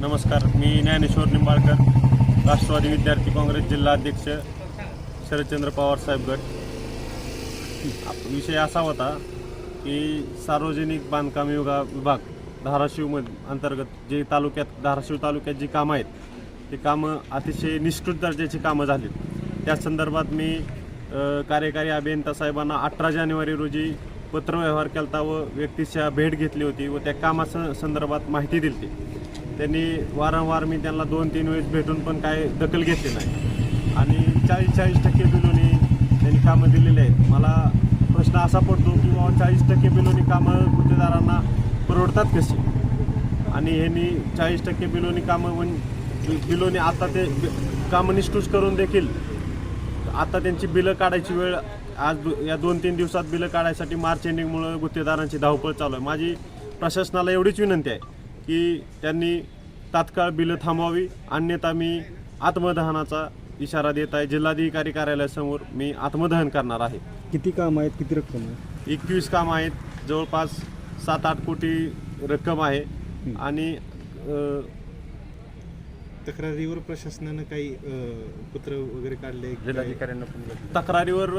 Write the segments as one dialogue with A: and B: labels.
A: नमस्कार मी ज्ञानेश्वर निंबाळकर राष्ट्रवादी विद्यार्थी काँग्रेस जिल्हा अध्यक्ष शरदचंद्र पवार साहेब गट. विषय असा होता की सार्वजनिक बांधकाम विभाग विभाग धाराशिवमध्ये अंतर्गत जे तालुक्यात धाराशिव तालुक्यात जी कामं आहेत ती कामं अतिशय निष्कृत दर्जाची कामं झालीत. त्या संदर्भात मी कार्यकारी अभियंता साहेबांना अठरा जानेवारी रोजी पत्रव्यवहार केलता व व्यक्तीच्या भेट घेतली होती व त्या कामाच्या संदर्भात माहिती दिली होती त्यांनी वारंवार मी त्यांना दोन तीन वेळेस भेटून पण काय दखल घेतली नाही. आणि चाळीस चाळीस टक्के बिलोनी त्यांनी कामं दिलेली आहेत. मला प्रश्न असा पडतो की बाबा चाळीस टक्के बिलोनी कामं गुत्तेदारांना परवडतात कशी? आणि ह्यांनी चाळीस टक्के बिलोनी कामं म्हणजे बिलोनी आता ते कामं निष्ठूस करून देखील आता त्यांची बिलं काढायची वेळ आज दो- या दोन तीन दिवसात बिलं काढायसाठी मार्च एंडिंगमुळं गुत्तेदारांची धावपळ चालू आहे. माझी प्रशासनाला एवढीच विनंती आहे की त्यांनी तात्काळ बिलं थांबवावी. अन्यथा मी आत्मदहनाचा इशारा देत आहे. जिल्हाधिकारी कार्यालयासमोर मी आत्मदहन करणार आहे.
B: किती काम आहेत? किती रक्कम आहे?
A: एकवीस काम आहेत. जवळपास सात आठ कोटी रक्कम आहे. आणि
C: तक्रारीवर प्रशासनानं काही पत्र वगैरे काढले
D: जिल्हाधिकाऱ्यांना पण
A: तक्रारीवर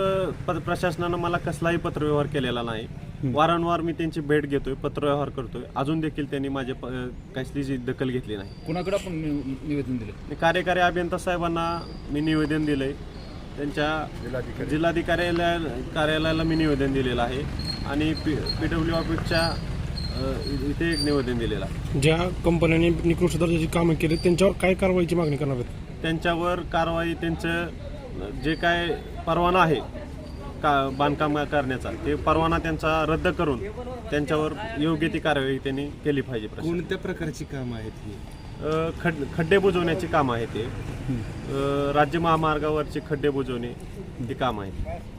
A: प- प्रशासनानं मला कसलाही पत्रव्यवहार केलेला नाही. वारंवार मी त्यांची भेट घेतोय पत्रव्यवहार करतोय. अजून देखील त्यांनी माझे प- कसलीची दखल घेतली नाही.
D: कुणाकडे आपण नि- निवेदन दिलं?
A: मी कार्यकारी अभियंता साहेबांना मी निवेदन दिलंय. त्यांच्या जिल्हाधिकार्यालया कार्यालयाला मी निवेदन दिलेलं आहे. आणि पी पी डब्ल्यू ऑफिसच्या इथे एक निवेदन दिलेलं आहे.
E: ज्या कंपन्यांनी निकृष्ट दर्जाची कामं केली त्यांच्यावर काय कारवाईची मागणी करणार आहेत?
A: त्यांच्यावर कारवाई त्यांचं जे काय परवाना आहे का बांधकाम करण्याचा ते परवाना त्यांचा रद्द करून त्यांच्यावर योग्य ती कारवाई त्यांनी केली पाहिजे.
C: कोणत्या प्रकारची कामं आहेत ही?
A: अ, खड खड्डे बुजवण्याची कामं आहेत ते अ, राज्य महामार्गावरचे खड्डे बुजवणे ती कामं आहेत.
F: तील